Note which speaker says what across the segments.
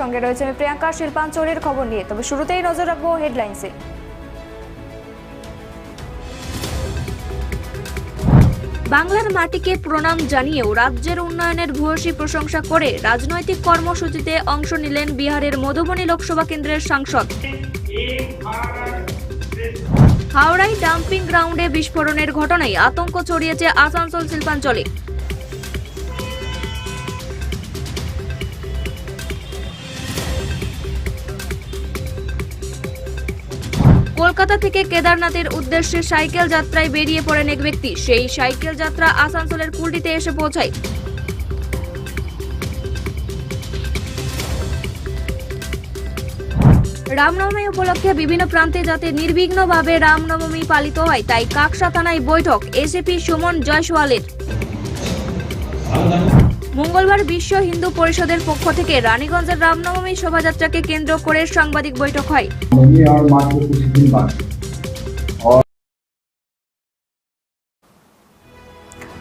Speaker 1: সঙ্গে রয়েছে আমি প্রিয়াঙ্কা শিল্পাঞ্চলের খবর নিয়ে, তবে শুরুতেই নজর রাখব হেডলাইন্সে। বাংলার মাটিকে প্রণাম জানিয়েও রাজ্যের উন্নয়নের ভূয়সী প্রশংসা করে রাজনৈতিক কর্মসূচিতে অংশ নিলেন বিহারের মধুবনী লোকসভা কেন্দ্রের সাংসদ। হাওড়ায় ডাম্পিং গ্রাউন্ডে বিস্ফোরণের ঘটনায় আতঙ্ক ছড়িয়েছে আসানসোল শিল্পাঞ্চলে। কলকাতা থেকে কেদারনাথের উদ্দেশ্যে সাইকেল যাত্রায় বেরিয়ে পড়েন এক ব্যক্তি। সেই সাইকেল যাত্রা আসানসোলের কুলটিতে এসে পৌঁছায়। রামনবমী উপলক্ষে বিভিন্ন প্রান্তে যাতে নির্বিঘ্নভাবে রামনবমী পালিত হয়, তাই কাকসা থানায় বৈঠক। এসিপি সুমন জয়সওয়ালের। মঙ্গলবার বিশ্ব হিন্দু পরিষদের পক্ষ থেকে রানীগঞ্জের রামনবমী শোভাযাত্রাকে কেন্দ্র করে সাংবাদিক বৈঠক হয়।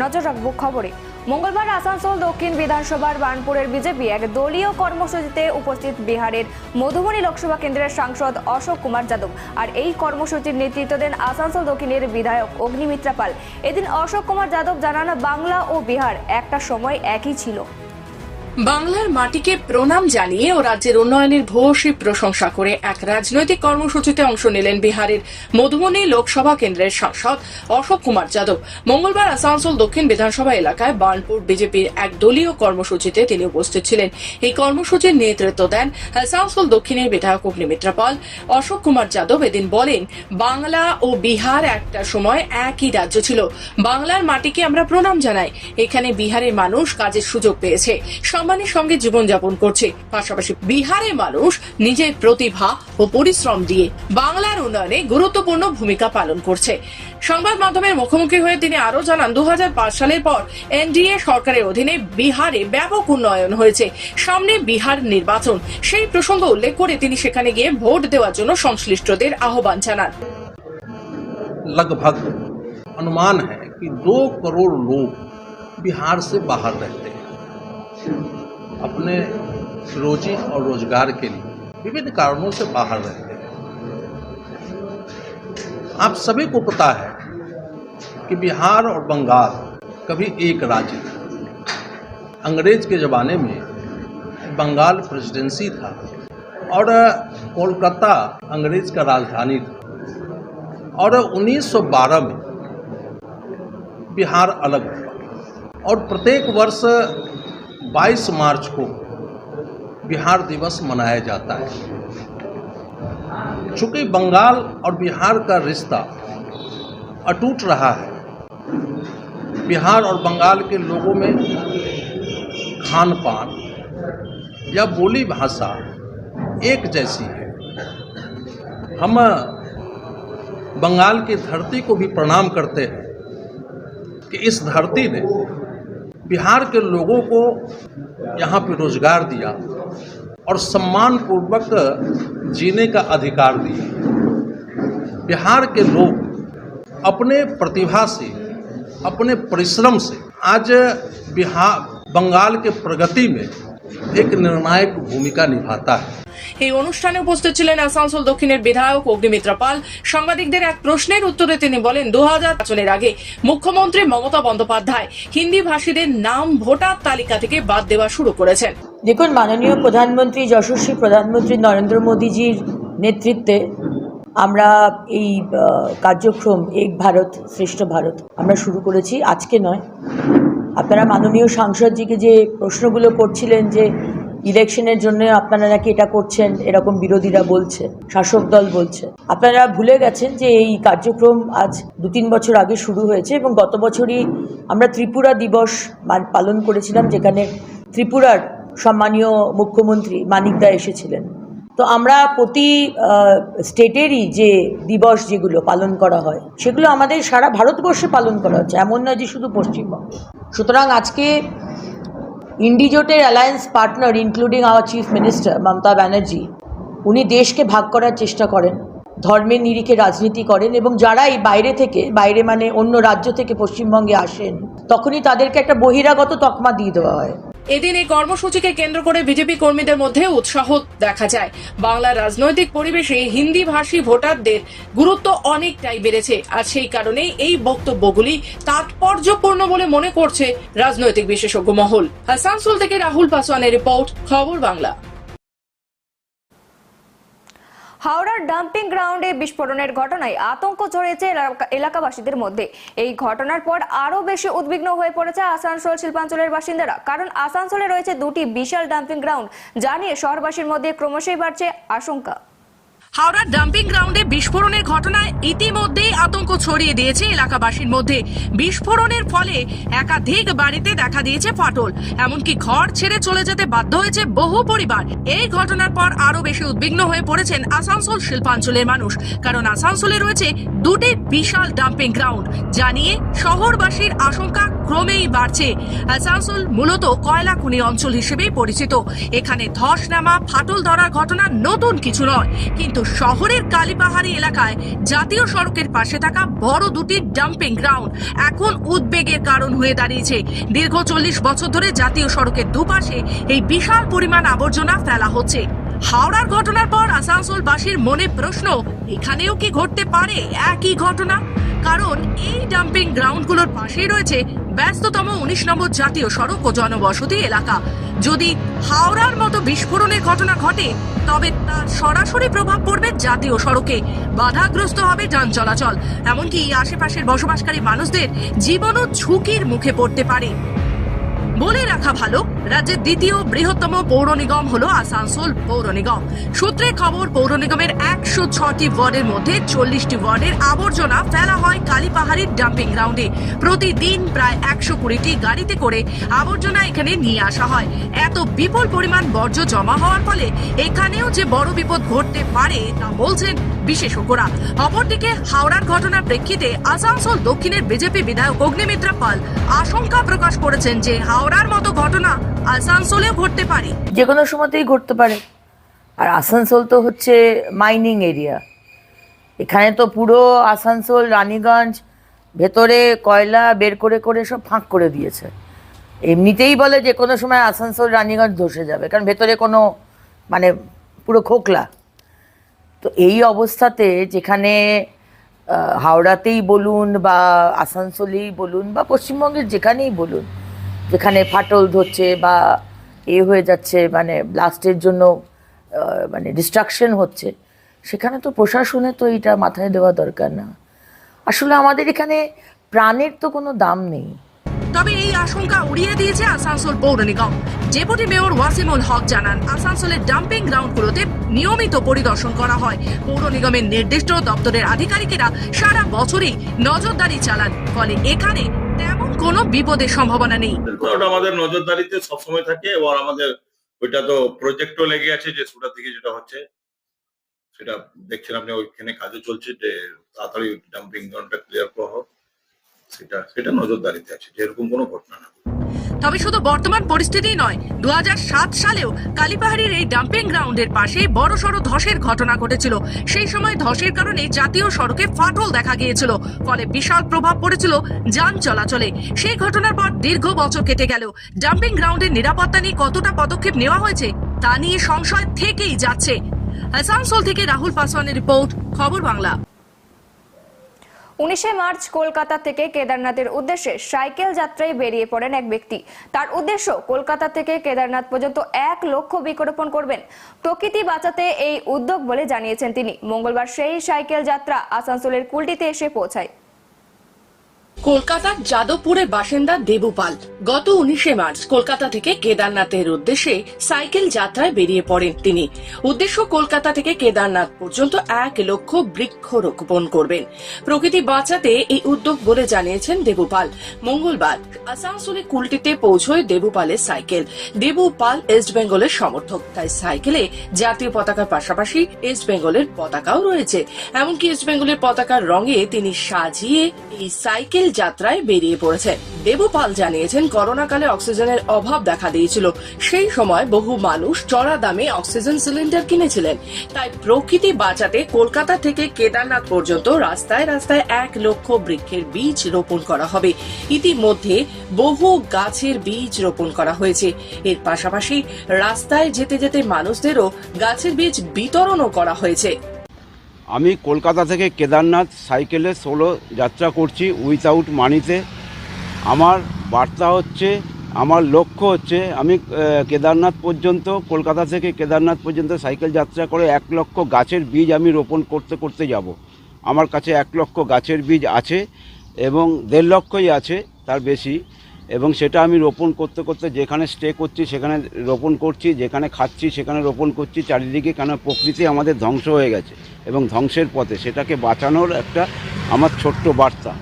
Speaker 1: নজর রাখব খবরে। মঙ্গলবার আসানসোল, দক্ষিণ বিধানসভার বানপুরের বিজেপি এক দলীয় কর্মসূচিতে উপস্থিত বিহারের মধুবনী লোকসভা কেন্দ্রের সাংসদ অশোক কুমার যাদব আর এই কর্মসূচির নেতৃত্ব দেন আসানসোল দক্ষিণের বিধায়ক অগ্নিমিত্রা পাল। এদিন অশোক কুমার যাদব জানান, বাংলা ও বিহার একটা সময় একই ছিল।
Speaker 2: বাংলার মাটিকে প্রণাম জানিয়ে ও রাজ্যের উন্নয়নের ভূয়সী প্রশংসা করে এক রাজনৈতিক কর্মসূচিতে অংশ নিলেন বিহারের মধুবনী লোকসভা কেন্দ্রের সাংসদ অশোক কুমার যাদব। মঙ্গলবার আসানসোল দক্ষিণ বিধানসভা এলাকায় বার্নপুর বিজেপির এক দলীয় কর্মসূচিতে তিনি উপস্থিত ছিলেন। এই কর্মসূচির নেতৃত্ব দেন আসানসোল দক্ষিণের বিধায়ক অগ্নিমিত্রা পাল। অশোক কুমার যাদব এদিন বলেন, বাংলা ও বিহার একটা সময় একই রাজ্য ছিল। বাংলার মাটিকে আমরা প্রণাম জানাই। এখানে বিহারের মানুষ কাজের সুযোগ পেয়েছে। সম্মানের সঙ্গে জীবনযাপন করছে পাশাপাশি বিহারের মানুষ নিজের প্রতিভা ও পরিশ্রম দিয়ে বাংলার উন্নয়নে গুরুত্বপূর্ণ ভূমিকা পালন করছে সংবাদ মাধ্যমের মুখোমুখি হয়ে তিনি আরো জানান দু সালের পর এনডিএ সরকারের অধীনে বিহারে ব্যাপক উন্নয়ন হয়েছে সামনে বিহার নির্বাচন সেই প্রসঙ্গ উল্লেখ করে তিনি সেখানে গিয়ে ভোট দেওয়ার জন্য সংশ্লিষ্টদের আহ্বান জানান
Speaker 3: लगभग अनुमान है कि दो करोड़ लोग बिहार से बाहर रहते हैं अपने रोजी और रोज़गार के लिए विभिन्न कारणों से बाहर रहते हैं आप सभी को पता है कि बिहार और बंगाल कभी एक राज्य था। अंग्रेज़ के ज़माने में बंगाल प्रेसिडेंसी था और कोलकाता अंग्रेज़ का राजधानी था। और 1912 में बिहार अलग हुआ और प्रत्येक वर्ष 22 मार्च को बिहार दिवस मनाया जाता है। चूँकि बंगाल और बिहार का रिश्ता अटूट रहा है, बिहार और बंगाल के लोगों में खान पान या बोली भाषा एक जैसी है। हम बंगाल की धरती को भी प्रणाम करते हैं कि इस धरती ने बिहार के लोगों को यहाँ पे रोज़गार दिया और सम्मान पूर्वक जीने का अधिकार दिया। बिहार के लोग अपने प्रतिभा से, अपने परिश्रम से आज बिहार, बंगाल के प्रगति में एक निर्णायक भूमिका निभाता है।
Speaker 2: এই অনুষ্ঠানে উপস্থিত ছিলেন আসানসোল দক্ষিণের বিধায়ক অগ্নিমিত্রা পাল। সাংবাদিকদের এক প্রশ্নের উত্তরে তিনি বলেন দু হাজার আগে মুখ্যমন্ত্রী মমতা বন্দ্যোপাধ্যায় হিন্দি ভাষীদের নাম ভোটার তালিকা থেকে বাদ দেওয়া শুরু করেছেন।
Speaker 4: দেখুন, মাননীয় প্রধানমন্ত্রী, যশস্বী প্রধানমন্ত্রী নরেন্দ্র মোদীজির নেতৃত্বে আমরা এই কার্যক্রম এক ভারত শ্রেষ্ঠ ভারত আমরা শুরু করেছি। আজকে নয়। আপনারা মাননীয় সাংসদজিকে যে প্রশ্নগুলো করছিলেন যে ইলেকশনের জন্য আপনারা নাকি এটা করছেন, এরকম বিরোধীরা বলছে, শাসক দল বলছে। আপনারা ভুলে গেছেন যে এই কার্যক্রম আজ দু তিন বছর আগে শুরু হয়েছে এবং গত বছরই আমরা ত্রিপুরা দিবস পালন করেছিলাম, যেখানে ত্রিপুরার সম্মানীয় মুখ্যমন্ত্রী মানিকদা এসেছিলেন। তো আমরা প্রতি স্টেটেরই যে দিবস যেগুলো পালন করা হয়, সেগুলো আমাদের সারা ভারতবর্ষে পালন করা হচ্ছে, এমন নয় যে শুধু পশ্চিমবঙ্গে। সুতরাং আজকে ইন্ডিজোটের alliance partner including our chief minister Mamata Banerjee, উনি দেশকে ভাগ করার চেষ্টা করেন। ধর্মের নিরিখে রাজনীতি করেন এবং যারা এই বাইরে থেকে, বাইরে মানে অন্য রাজ্য থেকে পশ্চিমবঙ্গে আসেন, তখনই তাদেরকে একটা বহিরাগত তকমা দিয়ে দেওয়া হয়।
Speaker 2: এদিন এই কর্মসূচিকে কেন্দ্র করে বিজেপি কর্মীদের মধ্যে উৎসাহ দেখা যায়। বাংলার রাজনৈতিক পরিবেশে হিন্দি ভাষী ভোটারদের গুরুত্ব অনেকটাই বেড়েছে, আর সেই কারণেই এই বক্তব্যগুলি তাৎপর্যপূর্ণ বলে মনে করছে রাজনৈতিক বিশেষজ্ঞ মহল। আসানসোল থেকে রাহুল পাসওয়ানের রিপোর্ট, খবর বাংলা।
Speaker 1: হাওড়ার ডাম্পিং গ্রাউন্ডে বিস্ফোরণের ঘটনায় আতঙ্ক ছড়িয়েছে এলাকা- এলাকাবাসীদের মধ্যে। এই ঘটনার পর আরও বেশি উদ্বিগ্ন হয়ে পড়েছে আসানসোল শিল্পাঞ্চলের বাসিন্দারা। কারণ আসানসোলে রয়েছে দুটি বিশাল ডাম্পিং গ্রাউন্ড, যা নিয়ে শহরবাসীর মধ্যে ক্রমশই বাড়ছে আশঙ্কা।
Speaker 2: হাওড়ার ডাম্পিং গ্রাউন্ডে বিস্ফোরণের ঘটনায় ইতিমধ্যেই আতঙ্ক ছড়িয়ে দিয়েছে এলাকাবাসীর মধ্যে। বিস্ফোরণের ফলে একাধিক বাড়িতে দেখা দিয়েছে ফাটল। এমনকি ঘর ছেড়ে চলে যেতে বাধ্য হয়েছে বহু পরিবার। এই ঘটনার পর আরও বেশি উদ্বিগ্ন হয়ে পড়েছেন আসানসোল শিল্পাঞ্চলের মানুষ। কারণ আসানসোলে রয়েছে দুটি বিশাল ডাম্পিং গ্রাউন্ড। যা নিয়ে শহরবাসীর আশঙ্কা ক্রমেই বাড়ছে। আসানসোল মূলত কয়লা খনি অঞ্চল হিসেবেই পরিচিত। এখানে ধস নামা ফাটল ধরার ঘটনা নতুন কিছু নয়। কিন্তু শহরের কালীপাহাড়ি এলাকায় জাতীয় সড়কের পাশে থাকা বড় দুটি ডাম্পিং গ্রাউন্ড এখন উদ্বেগের কারণ হয়ে দাঁড়িয়েছে। দীর্ঘ চল্লিশ বছর ধরে জাতীয় সড়কের দুপাশে এই বিশাল পরিমাণ আবর্জনা ফেলা হচ্ছে। হাওড়ার ঘটনার পর আসানসোলবাসীর মনে প্রশ্ন, এখানেও কি ঘটতে পারে? একই ঘটনা? কারণ এই ডাম্পিং গ্রাউন্ডগুলোর পাশেই রয়েছে ব্যস্ততম উনিশ নম্বর জাতীয় সড়ক ও জনবসতি এলাকা। যদি হাওড়ার মতো বিস্ফোরণের ঘটনা ঘটে, তবে তার সরাসরি প্রভাব পড়বে জাতীয় সড়কে। বাধাগ্রস্ত হবে যান চলাচল, এমনকি আশেপাশের বসবাসকারী মানুষদের জীবনও ঝুঁকির মুখে পড়তে পারে। বলে রাখা ভালো রাজ্যের দ্বিতীয় বৃহত্তম পৌর নিগম হলো আসানসোল পৌর নিগম। সূত্রে খবর, পৌর নিগমের একশো ছটি ওয়ার্ডের মধ্যে চল্লিশটি ওয়ার্ডের আবর্জনা ফেলা হয় কালীপাহাড়ির ডাম্পিং গ্রাউন্ডে। প্রতিদিন প্রায় একশো কুড়িটি গাড়িতে করে আবর্জনা এখানে নিয়ে আসা হয়। এত বিপুল পরিমাণ বর্জ্য জমা হওয়ার ফলে এখানেও যে বড় বিপদ ঘটতে পারে তা বলছেন বিশেষজ্ঞরা। অপরদিকে হাওড়ার ঘটনার প্রেক্ষিতে আসানসোল দক্ষিণের বিজেপি বিধায়ক অগ্নিমিত্রা পাল আশঙ্কা প্রকাশ করেছেন যে হাওড়ার মতো ঘটনা আসানসোলেও ঘটতে পারে।
Speaker 4: যে কোনো সময়তেই ঘটতে পারে। আর আসানসোল তো হচ্ছে মাইনিং এরিয়া এখানে তো পুরো আসানসোল, রানীগঞ্জ, ভেতরে কয়লা বের করে করে সব ফাঁক করে দিয়েছে। এমনিতেই বলে যে কোনো সময় আসানসোল, রানীগঞ্জ ধসে যাবে, কারণ ভেতরে কোনো মানে পুরো খোকলা। তো এই অবস্থাতে যেখানে হাওড়াতেই বলুন বা আসানসোলেই বলুন বা পশ্চিমবঙ্গের যেখানেই বলুন যেখানে ফাটল ধরছে বা এ হয়ে যাচ্ছে মানে ব্লাস্টের জন্য মানে ডিস্ট্রাকশন হচ্ছে, সেখানে তো প্রশাসনে তো এটা মাথায় দেওয়া দরকার না। আসলে আমাদের এখানে প্রাণের তো কোনো দাম নেই।
Speaker 2: তবে এই আশঙ্কা উড়িয়ে দিয়েছে আসানসোল পৌর নিগম। ডেপুটি মেয়র ওয়াসিমুল হক জানান আসানসোলের ডাম্পিং গ্রাউন্ডগুলোতে নিয়মিত পরিদর্শন করা হয়। পৌর নিগমের নির্দিষ্ট দপ্তরের আধিকারিকেরা সারা বছরই নজরদারি চালান, ফলে এখানে কোনো বিপদের সম্ভাবনা নেই
Speaker 5: ওটা আমাদের নজরদারিতে সবসময় থাকে এবং আমাদের ওইটা তো প্রজেক্টও লেগে আছে যে সুটা থেকে যেটা হচ্ছে, সেটা দেখছিলাম যে ওইখানে কাজও চলছে, যে তাড়াতাড়ি ডাম্পিং গ্রাউন্ডটা ক্লিয়ার করা হোক, সেটা সেটা নজরদারিতে আছে, যেরকম কোনো ঘটনা না।
Speaker 2: তবে শুধু বর্তমান পরিস্থিতি নয় দু সালেও কালীপাহাড়ির এই ডাম্পিং গ্রাউন্ডের পাশে বড় বড়সড় ধসের ঘটনা ঘটেছিল। সেই সময় ধসের কারণে জাতীয় সড়কে ফাটল দেখা গিয়েছিল, ফলে বিশাল প্রভাব পড়েছিল যান চলাচলে। সেই ঘটনার পর দীর্ঘ বছর কেটে গেল। ডাম্পিং গ্রাউন্ডের নিরাপত্তা নিয়ে কতটা পদক্ষেপ নেওয়া হয়েছে, তা নিয়ে সংশয় থেকেই যাচ্ছে। আসানসোল থেকে রাহুল পাসওয়ানের রিপোর্ট, খবর বাংলা।
Speaker 1: উনিশে মার্চ কলকাতা থেকে কেদারনাথের উদ্দেশ্যে সাইকেল যাত্রায় বেরিয়ে পড়েন এক ব্যক্তি। তার উদ্দেশ্য, কলকাতা থেকে কেদারনাথ পর্যন্ত এক লক্ষ বৃক্ষরোপণ করবেন। প্রকৃতি বাঁচাতে এই উদ্যোগ বলে জানিয়েছেন তিনি। মঙ্গলবার সেই সাইকেল যাত্রা আসানসোলের কুলটিতে এসে পৌঁছায়।
Speaker 2: কলকাতার যাদবপুরের বাসিন্দা দেবুপাল। গত উনিশে মার্চ কলকাতা থেকে কেদারনাথের উদ্দেশ্যে সাইকেল যাত্রায় বেরিয়ে পড়েন তিনি। উদ্দেশ্য কলকাতা থেকে কেদারনাথ পর্যন্ত এক লক্ষ বৃক্ষ রোপণ করবেন। প্রকৃতি বাঁচাতে এই উদ্যোগ বলে জানিয়েছেন দেবুপাল। মঙ্গলবার আসানসোলে কুলটিতে পৌঁছয় দেবুপালের সাইকেল। দেবুপাল ইস্ট বেঙ্গলের সমর্থক। তাই সাইকেলে জাতীয় পতাকার পাশাপাশি ইস্ট বেঙ্গলের পতাকাও রয়েছে। এমনকি ইস্ট বেঙ্গলের পতাকার রঙে তিনি সাজিয়ে এই সাইকেল যাত্রায় বেরিয়ে পড়েছে। দেবপাল জানিয়েছেন, করোনাকালে অক্সিজেনের অভাব দেখা দিয়েছিল। সেই সময় বহু মানুষ চড়া দামে অক্সিজেন সিলিন্ডার কিনেছিলেন। তাই প্রকৃতি বাঁচাতে কলকাতা থেকে কেদারনাথ পর্যন্ত রাস্তায় রাস্তায় এক লক্ষ বৃক্ষের বীজ রোপণ করা হবে। ইতিমধ্যে বহু গাছের বীজ রোপণ করা হয়েছে। এর পাশাপাশি রাস্তায় যেতে যেতে মানুষদেরও গাছের বীজ বিতরণও করা হয়েছে।
Speaker 6: আমি কলকাতা থেকে কেদারনাথ সাইকেলে সোলো যাত্রা করছি উইথাউট মানিতে। আমার বার্তা হচ্ছে, আমার লক্ষ্য হচ্ছে, আমি কেদারনাথ পর্যন্ত, কলকাতা থেকে কেদারনাথ পর্যন্ত সাইকেল যাত্রা করে এক লক্ষ গাছের বীজ আমি রোপণ করতে করতে যাব। আমার কাছে এক লক্ষ গাছের বীজ আছে এবং দেড় লক্ষই আছে, তার বেশি। এবং সেটা আমি রোপণ করতে করতে যেখানে স্টে করছি, সেখানে রোপণ করছি, যেখানে খাচ্ছি, সেখানে রোপণ করছি, চারিদিকে কেন প্রকৃতি আমাদের ধ্বংস হয়ে গেছে এবং ধ্বংসের পথে সেটাকে বাঁচানোর একটা আমার ছোট্ট বার্তা।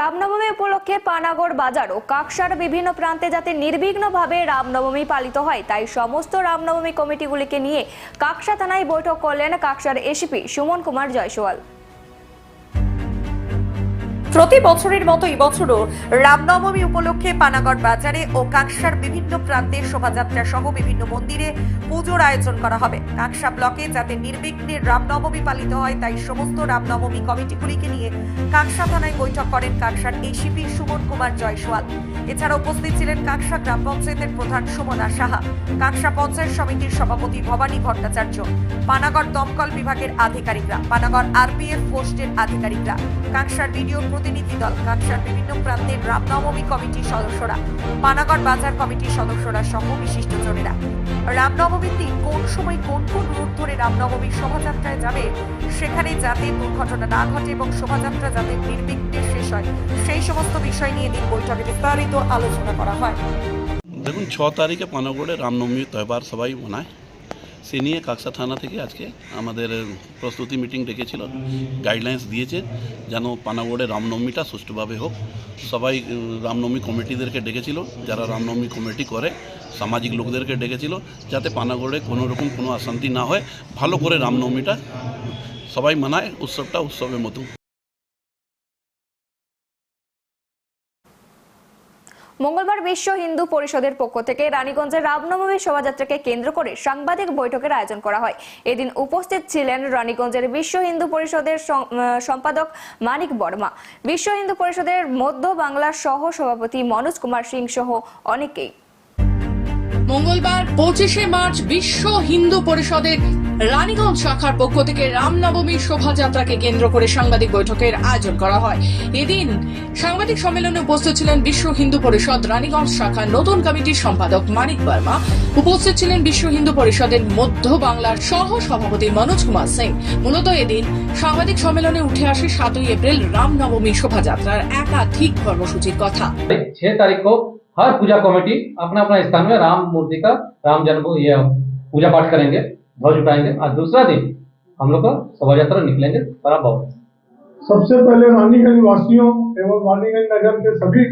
Speaker 1: রামনবমী উপলক্ষে পানাগড় বাজার ও কাকসার বিভিন্ন প্রান্তে যাতে নির্বিঘ্নভাবে রামনবমী পালিত হয়, তাই সমস্ত রামনবমী কমিটিগুলিকে নিয়ে কাকসা থানায় বৈঠক করলেন কাকসার এসিপি সুমন কুমার জয়সওয়াল।
Speaker 7: প্রতি বছরের মতো এবছরও রামনবমী উপলক্ষে পানাগড় বাজারে ও কাকসার বিভিন্ন প্রান্তে শোভাযাত্রা সহ বিভিন্ন মন্দিরে পুজোর আয়োজন করা হবে। কাকসা ব্লকে যাতে নির্বিঘ্নে রামনবমী পালিত হয়, তাই সমস্ত রামনবমী কমিটিগুলিকে নিয়ে কাকসা থানায় বৈঠক করেন কাকসার এসিপি সুমন কুমার জয়সওয়াল। এছাড়া উপস্থিত ছিলেন কাকসা গ্রাম পঞ্চায়েতের প্রধান সুমনা সাহা, কাকসা পঞ্চায়েত সমিতির সভাপতি ভবানী ভট্টাচার্য, পানাগড় দমকল বিভাগের আধিকারিকরা, পানাগড় আরপিএফ পোস্টের আধিকারিকরা, কাকসার ভিডিও প্রতিনিধি দল কাকসার বিভিন্ন প্রান্তের রামনবমী কমিটির সদস্যরা, পানাগড় বাজার কমিটির সদস্যরা সহ বিশিষ্টজনেরা রামনবমীর দিন কোন সময় কোন কোন রুট ধরে রামনবমীর শোভাযাত্রায় যাবে, সেখানে যাতে দুর্ঘটনা না ঘটে এবং শোভাযাত্রা যাতে নির্বিঘ্নে শেষ হয়, সেই সমস্ত বিষয় নিয়ে দিন বৈঠকে বিস্তারিত আলোচনা করা হয়।
Speaker 8: দেখুন, ছ তারিখে পানাগড়ে রামনবমী তহবার সবাই মনায়। সে নিয়ে কাকসা থানা থেকে আজকে আমাদের প্রস্তুতি মিটিং ডেকেছিল গাইডলাইন্স দিয়েছে, যেন পানাগড়ে রামনবমীটা সুষ্ঠুভাবে হোক। সবাই রামনবমী কমিটিদেরকে ডেকেছিল, যারা রামনবমী কমিটি করে, সামাজিক লোকদেরকে ডেকেছিল, যাতে পানাগড়ে কোনো রকম কোনো অশান্তি না হয়। ভালো করে রামনবমীটা সবাই মানায়, উৎসবটা উৎসবের মতো।
Speaker 1: মঙ্গলবার বিশ্ব হিন্দু পরিষদের পক্ষ থেকে রানীগঞ্জের রামনবমী শোভাযাত্রাকে কেন্দ্র করে সাংবাদিক বৈঠকের আয়োজন করা হয়। এদিন উপস্থিত ছিলেন রানীগঞ্জের বিশ্ব হিন্দু পরিষদের সম্পাদক মানিক বর্মা। বিশ্ব হিন্দু পরিষদের মধ্য বাংলার সহ সভাপতি মনোজ কুমার সিং সহ অনেকেই।
Speaker 2: মঙ্গলবার পঁচিশে মার্চ বিশ্ব হিন্দু পরিষদের রানীগঞ্জ শাখার পক্ষ থেকে রামনবমী শোভাযাত্রাকে কেন্দ্র করে সাংবাদিক বৈঠকের আয়োজন করা হয় এদিন সাংবাদিক সম্মেলনে উপস্থিত ছিলেন বিশ্ব হিন্দু পরিষদ রানীগঞ্জ শাখার নতুন কমিটির সম্পাদক মানিক বর্মা উপস্থিত ছিলেন বিশ্ব হিন্দু পরিষদের মধ্য বাংলার সহ সভাপতি মনোজ কুমার সিং মূলত এদিন সাংবাদিক সম্মেলনে উঠে আসে সাতই এপ্রিল রামনবমী শোভাযাত্রার একাধিক কর্মসূচির কথা
Speaker 9: छह तारीख को हर पूजा कमेटी अपना अपना स्थान में राम मूर्ति का, राम जन्म यह पूजा पाठ करेंगे, ध्वज उठाएँगे। और दूसरा दिन हम लोग का शोभा यात्रा निकलेंगे बड़ा बहुत
Speaker 10: सबसे पहले रानीगंज वासियों एवं रानीगंज नगर के सभी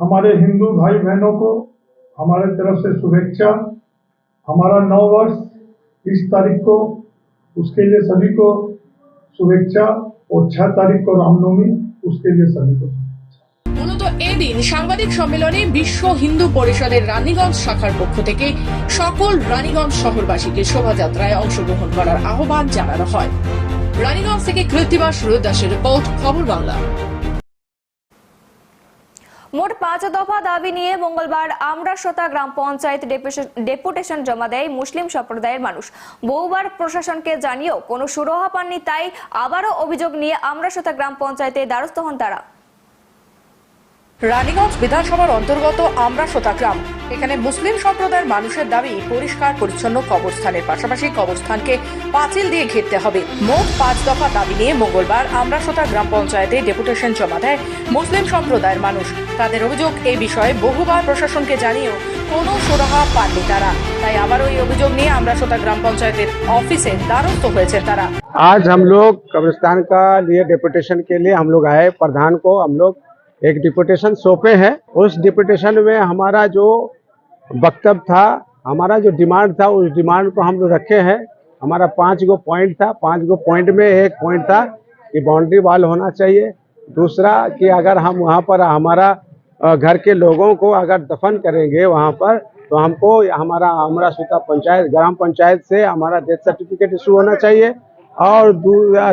Speaker 10: हमारे हिंदू भाई बहनों को हमारे तरफ़ से शुभेच्छा। हमारा नौ वर्ष इस तारीख को उसके लिए सभी को शुभेच्छा और छह तारीख को रामनवमी उसके लिए सभी को
Speaker 2: এদিন সাংবাদিক সম্মেলনে বিশ্ব হিন্দু পরিষদের রানীগঞ্জ শাখার পক্ষ থেকে সকল রানীগঞ্জ শহরবাসীকে শোভাযাত্রায় অংশগ্রহণ করার আহ্বান জানানো হয়। রানীগঞ্জ থেকে কৃত্তিবাস রুদাসের রিপোর্ট, খবর বাংলা।
Speaker 1: মোট পাঁচ দফা দাবি নিয়ে মঙ্গলবার আমরাসোতা গ্রাম পঞ্চায়েত ডেপুটেশন- জমা দেয় মুসলিম সম্প্রদায়ের মানুষ। বহুবার প্রশাসনকে জানিয়েও কোনো সুরাহা পাননি, তাই আবারও অভিযোগ নিয়ে আমরাসোতা গ্রাম পঞ্চায়েতে দ্বারস্থ হন তারা।
Speaker 2: রানীগঞ্জ বিধানসভার অন্তর্গত আমরাসোতা গ্রাম এখানে মুসলিম সম্প্রদায়ের মানুষের দাবি পরিষ্কার পরিচ্ছন্ন কবরস্থানের পাশাপাশি কবরস্থানকে পাঁচিল দিয়ে ঘিরতে হবে মোট পাঁচ দফা দাবি নিয়ে মঙ্গলবার আমরাসোতা গ্রাম পঞ্চায়েতে ডেপুটেশন জমা দেয় মুসলিম সম্প্রদায়ের মানুষ তাদের অভিযোগ এই বিষয়ে বহুবার প্রশাসনকে জানিয়েও কোনো সুরাহা পাননি তারা তাই আবারও এই অভিযোগ নিয়ে আমরাসোতা গ্রাম পঞ্চায়েতের অফিসে দ্বারস্থ হয়েছে তারা
Speaker 11: आज हम लोग कब्रिस्तान का लिए डिपुटेशन के लिए हम लोग आए प्रधान को हम लोग एक डिपुटेशन सौंपे हैं। उस डिपुटेशन में हमारा जो वक्तव्य था, हमारा जो डिमांड था, उस डिमांड को हम रखे हैं। हमारा पाँच गो पॉइंट था। पाँच गो पॉइंट में एक पॉइंट था कि बाउंड्री वाल होना चाहिए। दूसरा कि अगर हम वहाँ पर हमारा घर के लोगों को अगर दफन करेंगे वहाँ पर तो हमको हमारा हमारा सूता पंचायत, ग्राम पंचायत से हमारा डेथ सर्टिफिकेट इशू होना चाहिए। और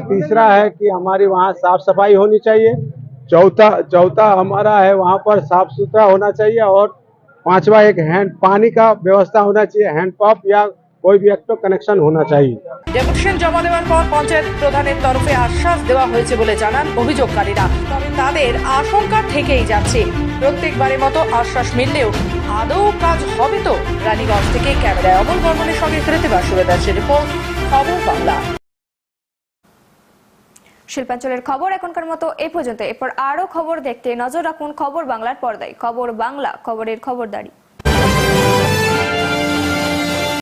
Speaker 11: तीसरा है कि हमारी वहाँ साफ़ सफ़ाई होनी चाहिए। चौथा चौथा हमारा है वहाँ पर साफ सुथरा होना चाहिए और पांचवा एक हैंड पानी का व्यवस्था होना चाहिए हैंडपंप या कोई भी एक तो कनेक्शन होना चाहिए
Speaker 2: ডেপুটেশন জমা দেওয়ার পর পঞ্চায়েত প্রধানের তরফে আশ্বাস দেওয়া হয়েছে বলে জানান অভিযোগকারীরা তবে তাদের আশঙ্কা থেকেই যাচ্ছে প্রত্যেকবারের মতো আশ্বাস মিললেও আদৌ কাজ হবে তো রানীগঞ্জ থেকে ক্যামেরায় অমল বর্মনের সঙ্গে কৃতিবা সুরেদাসের রিপোর্ট খবর বাংলা
Speaker 1: শিল্পাঞ্চলের খবর এখনকার মতো এ পর্যন্ত। এরপর আরও খবর দেখতে নজর রাখুন খবর বাংলার পর্দায়। খবর বাংলা, খবরের খবরদারি।